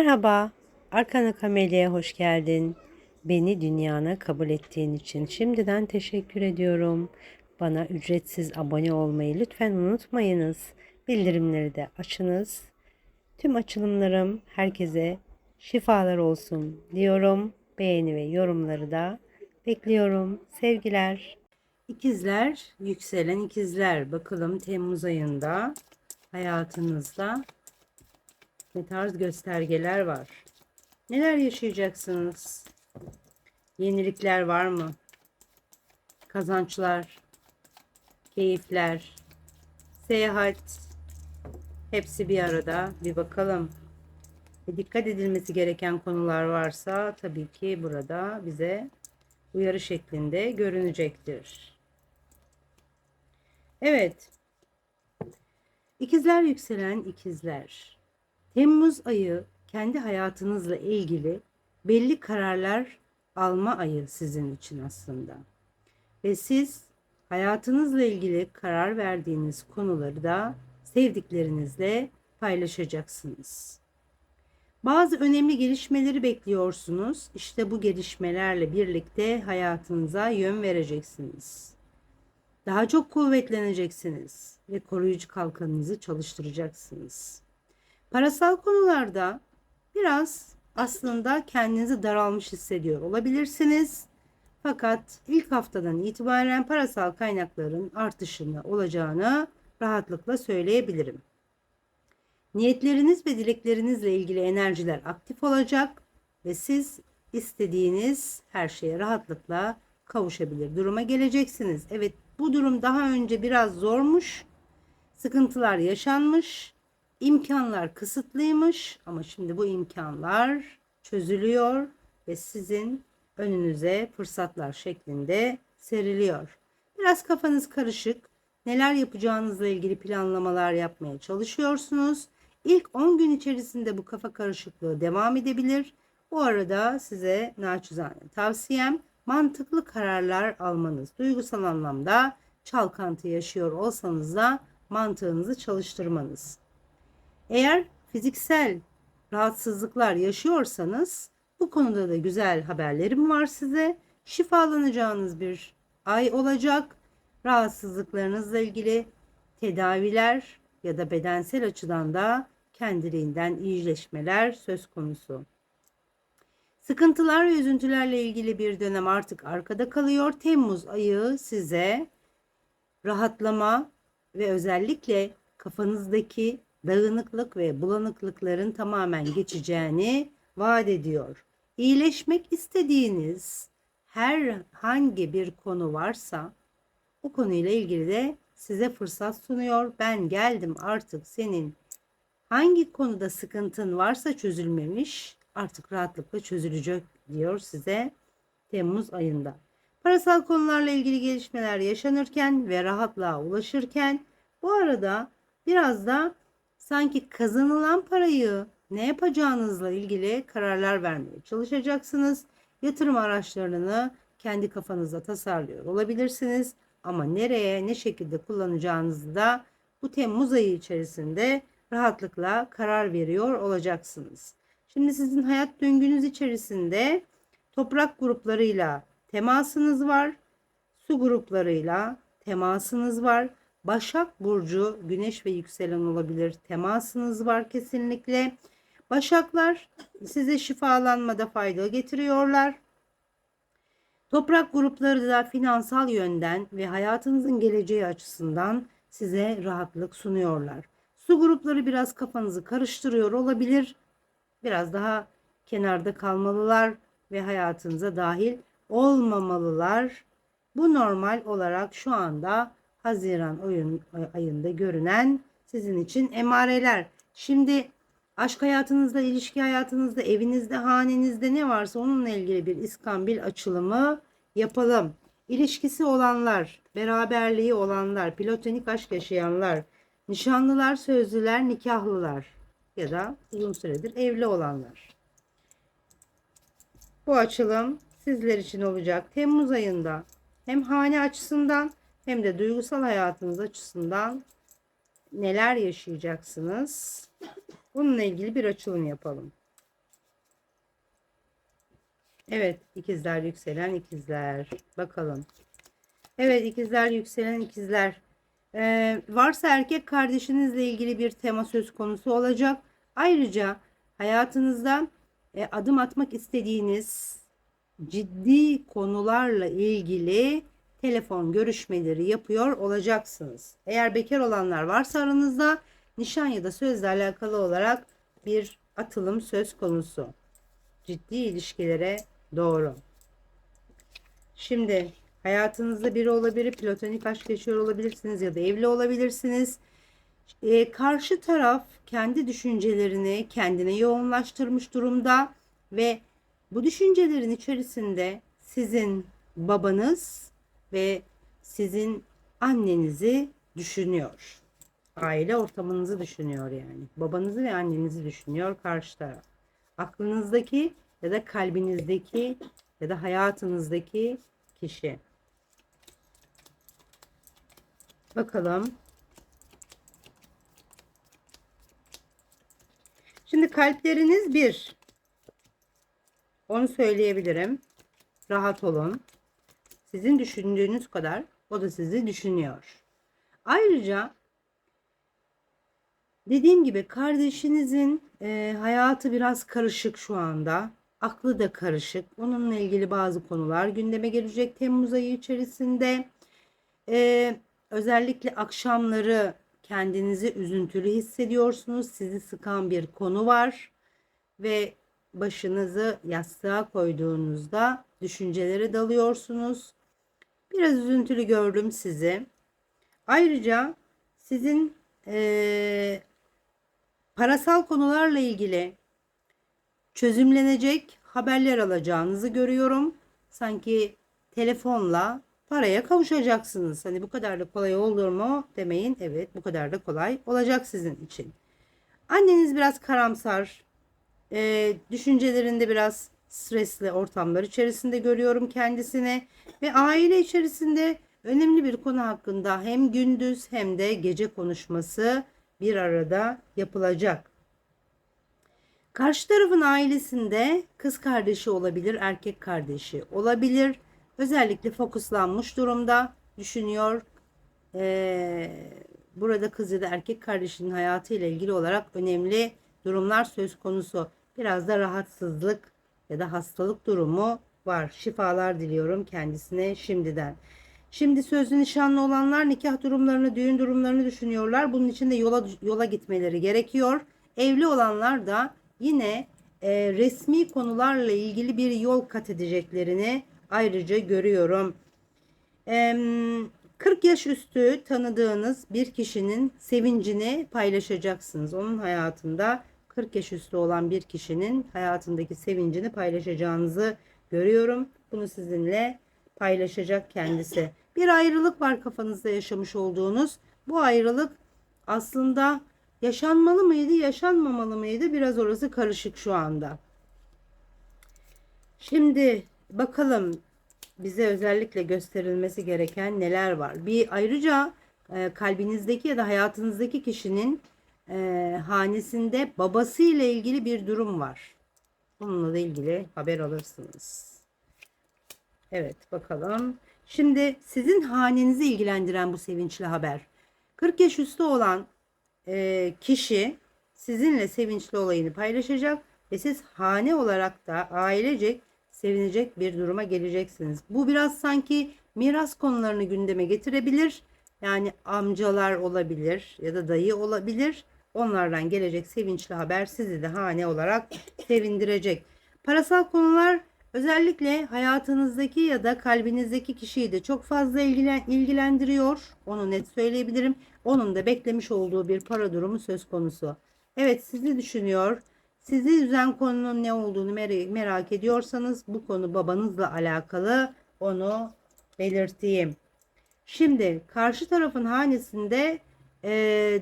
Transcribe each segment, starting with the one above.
Merhaba, Arkana Kamelya'ya hoş geldin. Beni dünyana kabul ettiğin için şimdiden teşekkür ediyorum. Bana ücretsiz abone olmayı lütfen unutmayınız. Bildirimleri de açınız. Tüm açılımlarım herkese şifalar olsun diyorum. Beğeni ve yorumları da bekliyorum. Sevgiler. İkizler, yükselen ikizler. Bakalım Temmuz ayında hayatınızda ne tarz göstergeler var? Neler yaşayacaksınız? Yenilikler var mı? Kazançlar, keyifler, seyahat hepsi bir arada. Bir bakalım. Ve dikkat edilmesi gereken konular varsa tabii ki burada bize uyarı şeklinde görünecektir. Evet. İkizler yükselen ikizler. Temmuz ayı kendi hayatınızla ilgili belli kararlar alma ayı sizin için aslında. Ve siz hayatınızla ilgili karar verdiğiniz konuları da sevdiklerinizle paylaşacaksınız. Bazı önemli gelişmeleri bekliyorsunuz. İşte bu gelişmelerle birlikte hayatınıza yön vereceksiniz. Daha çok kuvvetleneceksiniz ve koruyucu kalkanınızı çalıştıracaksınız. Parasal konularda biraz aslında kendinizi daralmış hissediyor olabilirsiniz. Fakat ilk haftadan itibaren parasal kaynakların artışını olacağını rahatlıkla söyleyebilirim. Niyetleriniz ve dileklerinizle ilgili enerjiler aktif olacak ve siz istediğiniz her şeye rahatlıkla kavuşabilir duruma geleceksiniz. Evet bu durum daha önce biraz zormuş. Sıkıntılar yaşanmış imkanlar kısıtlıymış ama şimdi bu imkanlar çözülüyor ve sizin önünüze fırsatlar şeklinde seriliyor. Biraz kafanız karışık. Neler yapacağınızla ilgili planlamalar yapmaya çalışıyorsunuz. İlk 10 gün içerisinde bu kafa karışıklığı devam edebilir. Bu arada size naçizane tavsiyem mantıklı kararlar almanız. Duygusal anlamda çalkantı yaşıyor olsanız da mantığınızı çalıştırmanız. Eğer fiziksel rahatsızlıklar yaşıyorsanız bu konuda da güzel haberlerim var size. Şifalanacağınız bir ay olacak. Rahatsızlıklarınızla ilgili tedaviler ya da bedensel açıdan da kendiliğinden iyileşmeler söz konusu. Sıkıntılar ve üzüntülerle ilgili bir dönem artık arkada kalıyor. Temmuz ayı size rahatlama ve özellikle kafanızdaki dağınıklık ve bulanıklıkların tamamen geçeceğini vaat ediyor. İyileşmek istediğiniz herhangi bir konu varsa o konuyla ilgili de size fırsat sunuyor. Ben geldim artık senin hangi konuda sıkıntın varsa çözülmemiş artık rahatlıkla çözülecek diyor size Temmuz ayında. Parasal konularla ilgili gelişmeler yaşanırken ve rahatlığa ulaşırken bu arada biraz da sanki kazanılan parayı ne yapacağınızla ilgili kararlar vermeye çalışacaksınız. Yatırım araçlarını kendi kafanızda tasarlıyor olabilirsiniz. Ama nereye, ne şekilde kullanacağınızı da bu Temmuz ayı içerisinde rahatlıkla karar veriyor olacaksınız. Şimdi sizin hayat döngünüz içerisinde toprak gruplarıyla temasınız var. Su gruplarıyla temasınız var. Başak Burcu güneş ve yükselen olabilir. Temasınız var kesinlikle. Başaklar size şifalanmada fayda getiriyorlar. Toprak grupları da finansal yönden ve hayatınızın geleceği açısından size rahatlık sunuyorlar. Su grupları biraz kafanızı karıştırıyor olabilir. Biraz daha kenarda kalmalılar ve hayatınıza dahil olmamalılar. Bu normal olarak şu anda Haziran oyun, ayında görünen sizin için emareler. Şimdi aşk hayatınızda, ilişki hayatınızda, evinizde, hanenizde ne varsa onunla ilgili bir iskambil açılımı yapalım. İlişkisi olanlar, beraberliği olanlar, platonik aşk yaşayanlar, nişanlılar, sözlüler, nikahlılar ya da uzun süredir evli olanlar. Bu açılım sizler için olacak. Temmuz ayında hem hane açısından hem de duygusal hayatınız açısından neler yaşayacaksınız? Bununla ilgili bir açılım yapalım. Evet, ikizler yükselen ikizler. Bakalım. Evet, ikizler yükselen ikizler. Ee, varsa erkek kardeşinizle ilgili bir tema söz konusu olacak. Ayrıca hayatınızda e, adım atmak istediğiniz ciddi konularla ilgili telefon görüşmeleri yapıyor olacaksınız. Eğer bekar olanlar varsa aranızda nişan ya da sözle alakalı olarak bir atılım söz konusu. Ciddi ilişkilere doğru. Şimdi hayatınızda biri olabilir, platonik aşk yaşıyor olabilirsiniz ya da evli olabilirsiniz. Ee, karşı taraf kendi düşüncelerini kendine yoğunlaştırmış durumda ve bu düşüncelerin içerisinde sizin babanız ve sizin annenizi düşünüyor. Aile ortamınızı düşünüyor yani. Babanızı ve annenizi düşünüyor karşı taraf. Aklınızdaki ya da kalbinizdeki ya da hayatınızdaki kişi. Bakalım. Şimdi kalpleriniz bir. Onu söyleyebilirim. Rahat olun. Sizin düşündüğünüz kadar o da sizi düşünüyor. Ayrıca dediğim gibi kardeşinizin e, hayatı biraz karışık şu anda. Aklı da karışık. Onunla ilgili bazı konular gündeme gelecek Temmuz ayı içerisinde. E, özellikle akşamları kendinizi üzüntülü hissediyorsunuz. Sizi sıkan bir konu var ve başınızı yastığa koyduğunuzda düşüncelere dalıyorsunuz. Biraz üzüntülü gördüm sizi. Ayrıca sizin e, parasal konularla ilgili çözümlenecek haberler alacağınızı görüyorum. Sanki telefonla paraya kavuşacaksınız. Hani bu kadar da kolay olur mu demeyin. Evet bu kadar da kolay olacak sizin için. Anneniz biraz karamsar. E, düşüncelerinde biraz stresli ortamlar içerisinde görüyorum kendisini. Ve aile içerisinde önemli bir konu hakkında hem gündüz hem de gece konuşması bir arada yapılacak. Karşı tarafın ailesinde kız kardeşi olabilir, erkek kardeşi olabilir. Özellikle fokuslanmış durumda düşünüyor. Ee, burada kız ya da erkek kardeşinin hayatıyla ilgili olarak önemli durumlar söz konusu. Biraz da rahatsızlık ya da hastalık durumu var. Şifalar diliyorum kendisine şimdiden. Şimdi sözlü nişanlı olanlar nikah durumlarını, düğün durumlarını düşünüyorlar. Bunun için de yola yola gitmeleri gerekiyor. Evli olanlar da yine e, resmi konularla ilgili bir yol kat edeceklerini ayrıca görüyorum. E, 40 yaş üstü tanıdığınız bir kişinin sevincini paylaşacaksınız. Onun hayatında 40 yaş üstü olan bir kişinin hayatındaki sevincini paylaşacağınızı görüyorum. Bunu sizinle paylaşacak kendisi. Bir ayrılık var kafanızda yaşamış olduğunuz. Bu ayrılık aslında yaşanmalı mıydı, yaşanmamalı mıydı? Biraz orası karışık şu anda. Şimdi bakalım bize özellikle gösterilmesi gereken neler var. Bir ayrıca e, kalbinizdeki ya da hayatınızdaki kişinin e, hanesinde babası ile ilgili bir durum var. Bununla da ilgili haber alırsınız. Evet bakalım. Şimdi sizin hanenizi ilgilendiren bu sevinçli haber. 40 yaş üstü olan e, kişi sizinle sevinçli olayını paylaşacak ve siz hane olarak da ailecek sevinecek bir duruma geleceksiniz. Bu biraz sanki miras konularını gündeme getirebilir. Yani amcalar olabilir ya da dayı olabilir. Onlardan gelecek sevinçli haber sizi de hane olarak sevindirecek. Parasal konular özellikle hayatınızdaki ya da kalbinizdeki kişiyi de çok fazla ilgilen, ilgilendiriyor. Onu net söyleyebilirim. Onun da beklemiş olduğu bir para durumu söz konusu. Evet sizi düşünüyor. Sizi üzen konunun ne olduğunu mer- merak ediyorsanız bu konu babanızla alakalı onu belirteyim. Şimdi karşı tarafın hanesinde e,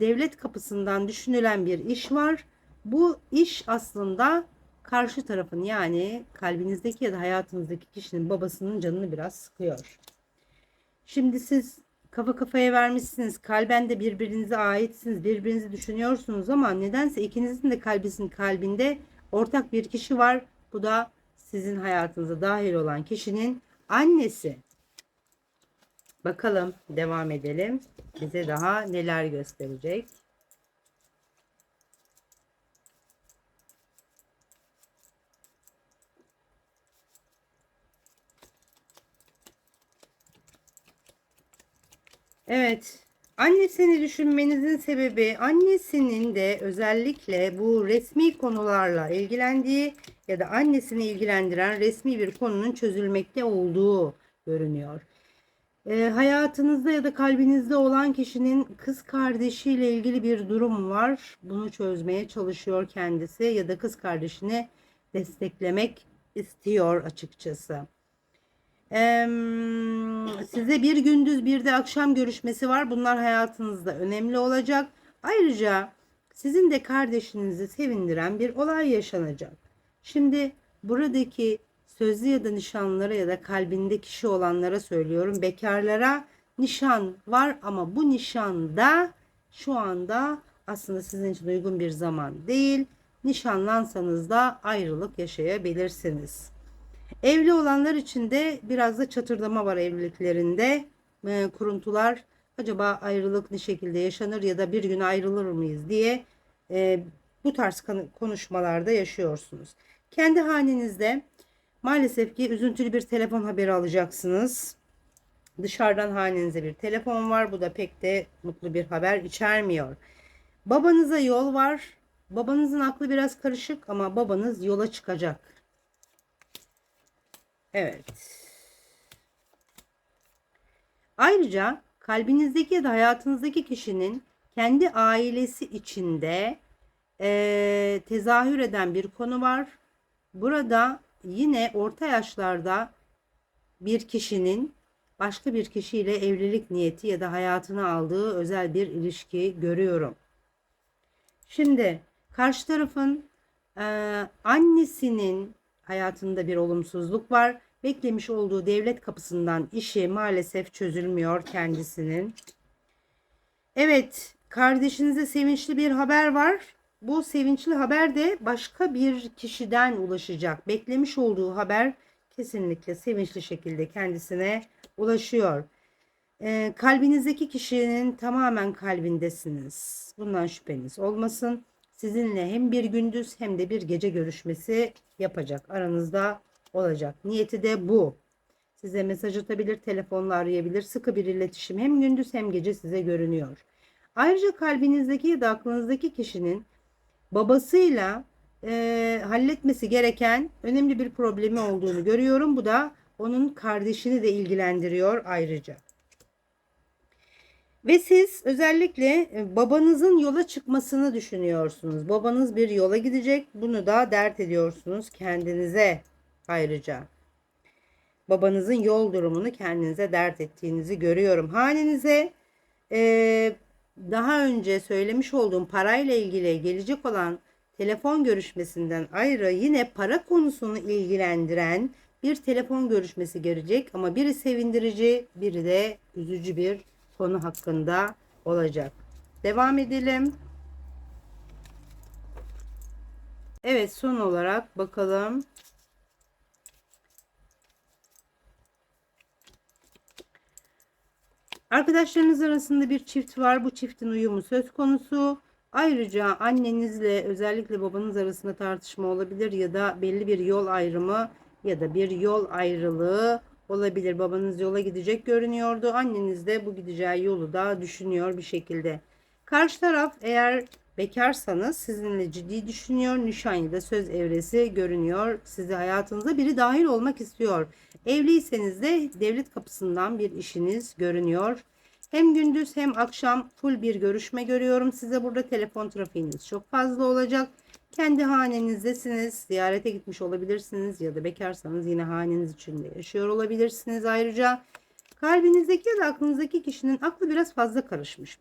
devlet kapısından düşünülen bir iş var. Bu iş aslında karşı tarafın yani kalbinizdeki ya da hayatınızdaki kişinin babasının canını biraz sıkıyor. Şimdi siz kafa kafaya vermişsiniz. Kalben de birbirinize aitsiniz. Birbirinizi düşünüyorsunuz ama nedense ikinizin de kalbisinin kalbinde ortak bir kişi var. Bu da sizin hayatınıza dahil olan kişinin annesi. Bakalım devam edelim. Bize daha neler gösterecek. Evet. Annesini düşünmenizin sebebi annesinin de özellikle bu resmi konularla ilgilendiği ya da annesini ilgilendiren resmi bir konunun çözülmekte olduğu görünüyor. E, hayatınızda ya da kalbinizde olan kişinin kız kardeşiyle ilgili bir durum var. Bunu çözmeye çalışıyor kendisi ya da kız kardeşini desteklemek istiyor açıkçası. Eee, size bir gündüz bir de akşam görüşmesi var. Bunlar hayatınızda önemli olacak. Ayrıca sizin de kardeşinizi sevindiren bir olay yaşanacak. Şimdi buradaki sözlü ya da nişanlara ya da kalbinde kişi olanlara söylüyorum. Bekarlara nişan var ama bu nişanda şu anda aslında sizin için uygun bir zaman değil. Nişanlansanız da ayrılık yaşayabilirsiniz. Evli olanlar için de biraz da çatırdama var evliliklerinde. E, kuruntular acaba ayrılık ne şekilde yaşanır ya da bir gün ayrılır mıyız diye e, bu tarz konuşmalarda yaşıyorsunuz. Kendi hanenizde maalesef ki üzüntülü bir telefon haberi alacaksınız. Dışarıdan hanenize bir telefon var. Bu da pek de mutlu bir haber içermiyor. Babanıza yol var. Babanızın aklı biraz karışık ama babanız yola çıkacak. Evet. Ayrıca kalbinizdeki ya da hayatınızdaki kişinin kendi ailesi içinde e, tezahür eden bir konu var. Burada yine orta yaşlarda bir kişinin başka bir kişiyle evlilik niyeti ya da hayatına aldığı özel bir ilişki görüyorum. Şimdi karşı tarafın e, annesinin hayatında bir olumsuzluk var. Beklemiş olduğu devlet kapısından işi maalesef çözülmüyor kendisinin. Evet, kardeşinize sevinçli bir haber var. Bu sevinçli haber de başka bir kişiden ulaşacak. Beklemiş olduğu haber kesinlikle sevinçli şekilde kendisine ulaşıyor. Ee, kalbinizdeki kişinin tamamen kalbindesiniz. Bundan şüpheniz olmasın sizinle hem bir gündüz hem de bir gece görüşmesi yapacak. Aranızda olacak. Niyeti de bu. Size mesaj atabilir, telefonla arayabilir. Sıkı bir iletişim hem gündüz hem gece size görünüyor. Ayrıca kalbinizdeki ya da aklınızdaki kişinin babasıyla e, halletmesi gereken önemli bir problemi olduğunu görüyorum. Bu da onun kardeşini de ilgilendiriyor ayrıca. Ve siz özellikle e, babanızın yola çıkmasını düşünüyorsunuz. Babanız bir yola gidecek. Bunu da dert ediyorsunuz kendinize ayrıca. Babanızın yol durumunu kendinize dert ettiğinizi görüyorum. Hanenize e, daha önce söylemiş olduğum parayla ilgili gelecek olan telefon görüşmesinden ayrı yine para konusunu ilgilendiren bir telefon görüşmesi gelecek ama biri sevindirici, biri de üzücü bir konu hakkında olacak. Devam edelim. Evet son olarak bakalım. Arkadaşlarınız arasında bir çift var. Bu çiftin uyumu söz konusu. Ayrıca annenizle özellikle babanız arasında tartışma olabilir ya da belli bir yol ayrımı ya da bir yol ayrılığı olabilir. Babanız yola gidecek görünüyordu. Anneniz de bu gideceği yolu da düşünüyor bir şekilde. Karşı taraf eğer bekarsanız sizinle ciddi düşünüyor. Nişanlı da söz evresi görünüyor. Sizi hayatınıza biri dahil olmak istiyor. Evliyseniz de devlet kapısından bir işiniz görünüyor. Hem gündüz hem akşam full bir görüşme görüyorum. Size burada telefon trafiğiniz çok fazla olacak. Kendi hanenizdesiniz. Ziyarete gitmiş olabilirsiniz ya da bekarsanız yine haneniz içinde yaşıyor olabilirsiniz. Ayrıca kalbinizdeki ya da aklınızdaki kişinin aklı biraz fazla karışmış.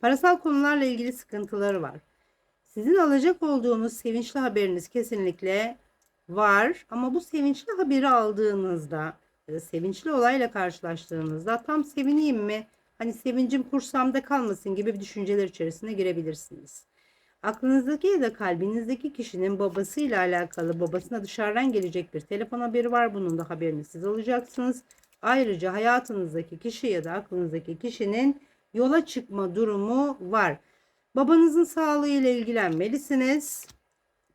Parasal konularla ilgili sıkıntıları var. Sizin alacak olduğunuz sevinçli haberiniz kesinlikle var ama bu sevinçli haberi aldığınızda ya da sevinçli olayla karşılaştığınızda tam sevineyim mi? Hani sevincim kursamda kalmasın gibi bir düşünceler içerisine girebilirsiniz. Aklınızdaki ya da kalbinizdeki kişinin babasıyla alakalı babasına dışarıdan gelecek bir telefon haberi var. Bunun da haberini siz alacaksınız. Ayrıca hayatınızdaki kişi ya da aklınızdaki kişinin yola çıkma durumu var. Babanızın sağlığıyla ilgilenmelisiniz.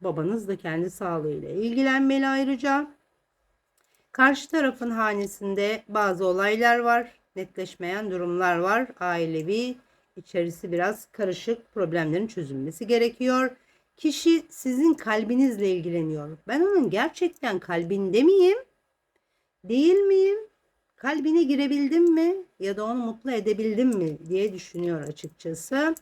Babanız da kendi sağlığıyla ilgilenmeli ayrıca. Karşı tarafın hanesinde bazı olaylar var. Netleşmeyen durumlar var. Ailevi içerisi biraz karışık. Problemlerin çözülmesi gerekiyor. Kişi sizin kalbinizle ilgileniyor. Ben onun gerçekten kalbinde miyim? Değil miyim? Kalbine girebildim mi? Ya da onu mutlu edebildim mi diye düşünüyor açıkçası.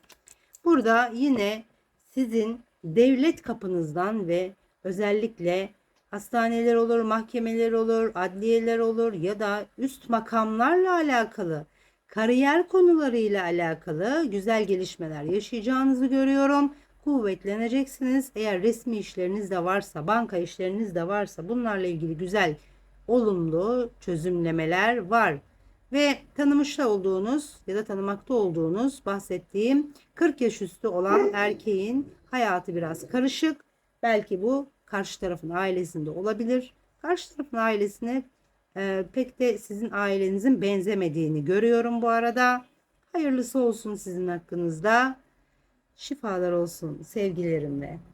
Burada yine sizin devlet kapınızdan ve özellikle hastaneler olur, mahkemeler olur, adliyeler olur ya da üst makamlarla alakalı, kariyer konularıyla alakalı güzel gelişmeler yaşayacağınızı görüyorum. Kuvvetleneceksiniz. Eğer resmi işleriniz de varsa, banka işleriniz de varsa bunlarla ilgili güzel, olumlu çözümlemeler var ve tanımışta olduğunuz ya da tanımakta olduğunuz bahsettiğim 40 yaş üstü olan erkeğin hayatı biraz karışık. Belki bu karşı tarafın ailesinde olabilir. Karşı tarafın ailesine e, pek de sizin ailenizin benzemediğini görüyorum bu arada. Hayırlısı olsun sizin hakkınızda. Şifalar olsun sevgilerimle.